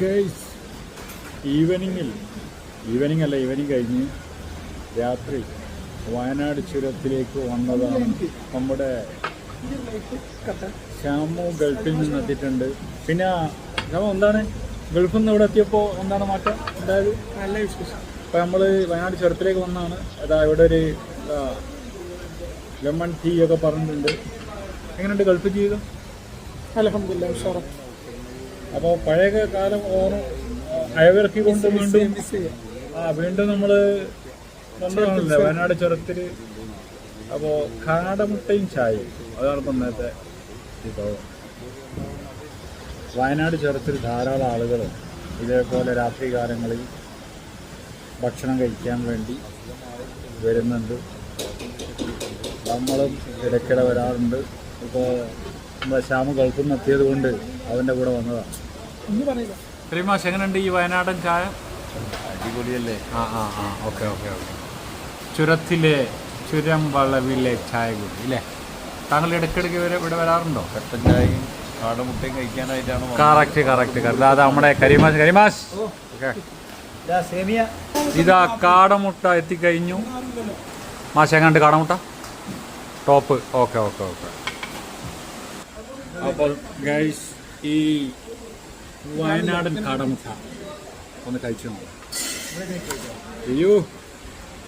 Guys ഈവനിങ്ങിൽ evening അല്ല evening കഴിഞ്ഞ് രാത്രി വയനാട് ചുരത്തിലേക്ക് വന്നതാണ് നമ്മുടെ ശ്യാമു ഗൾഫിൽ നിന്ന് എത്തിയിട്ടുണ്ട് പിന്നെ ശ്യാമു എന്താണ്? ഗൾഫിൽ നിന്ന് ഇവിടെ എത്തിയപ്പോൾ എന്താണ് മാറ്റം ഉണ്ടായത്? നല്ല വിശേഷം. അപ്പോൾ നമ്മൾ വയനാട് ചുരത്തിലേക്ക് വന്നതാണ് അതാ ഇവിടെ ഒരു ലെമൺ ടീ ഒക്കെ പറഞ്ഞിട്ടുണ്ട്. എങ്ങനെയുണ്ട് ഗൾഫ് ജീവിതം? അലഹമില്ല ഉഷാറ അപ്പോൾ പഴയ കാലം ഓർമ്മ അയവിറക്കിക്കൊണ്ട് വീണ്ടും മിസ് ആ വീണ്ടും നമ്മൾ വന്നതാണല്ലേ വയനാട് ചുരത്തിൽ അപ്പോൾ കാടമുട്ടയും ചായയും. അതാണ് ഇപ്പം നേരത്തെ വിഭവം വയനാട് ചുരത്തിൽ ധാരാളം ആളുകൾ ഇതേപോലെ രാത്രി കാലങ്ങളിൽ ഭക്ഷണം കഴിക്കാൻ വേണ്ടി വരുന്നുണ്ട്. നമ്മളും ഇടയ്ക്കിടെ വരാറുണ്ട്. ഇപ്പോൾ നമ്മുടെ ശ്യാമ ഗൾഫിൽ നിന്ന് എത്തിയത് കൊണ്ട് അവന്റെ കൂടെ വന്നതാണ് ശ്രീമാഷ് എങ്ങനെയുണ്ട് ഈ വയനാടൻ ചായ? അടിപൊളിയല്ലേ? ആ ആ ആ ഓക്കെ ഓക്കെ ഓക്കെ. ചുരത്തിലെ ചുരം വളവിലെ ചായ കൂടി ഇല്ലേ? താങ്കൾ ഇടയ്ക്കിടയ്ക്ക് വരെ ഇവിടെ വരാറുണ്ടോ? കട്ടൻ ചായയും കാടമുട്ടയും കഴിക്കാനായിട്ടാണ്. Correct correct correct. അതാ നമ്മുടെ കരിമാസ് കരിമാസ്. ഓക്കെ. സേമിയ. ഇതാ കാടമുട്ട എത്തിക്കഴിഞ്ഞു. മാഷ എങ്ങാണ്ട് കാടമുട്ട? ടോപ്പ്. Okay okay okay. അപ്പോൾ ഗൈസ് ഈ വയനാടൻ കാടമുട്ട ഒന്ന് കഴിച്ചു? നോക്കാം അയ്യോ.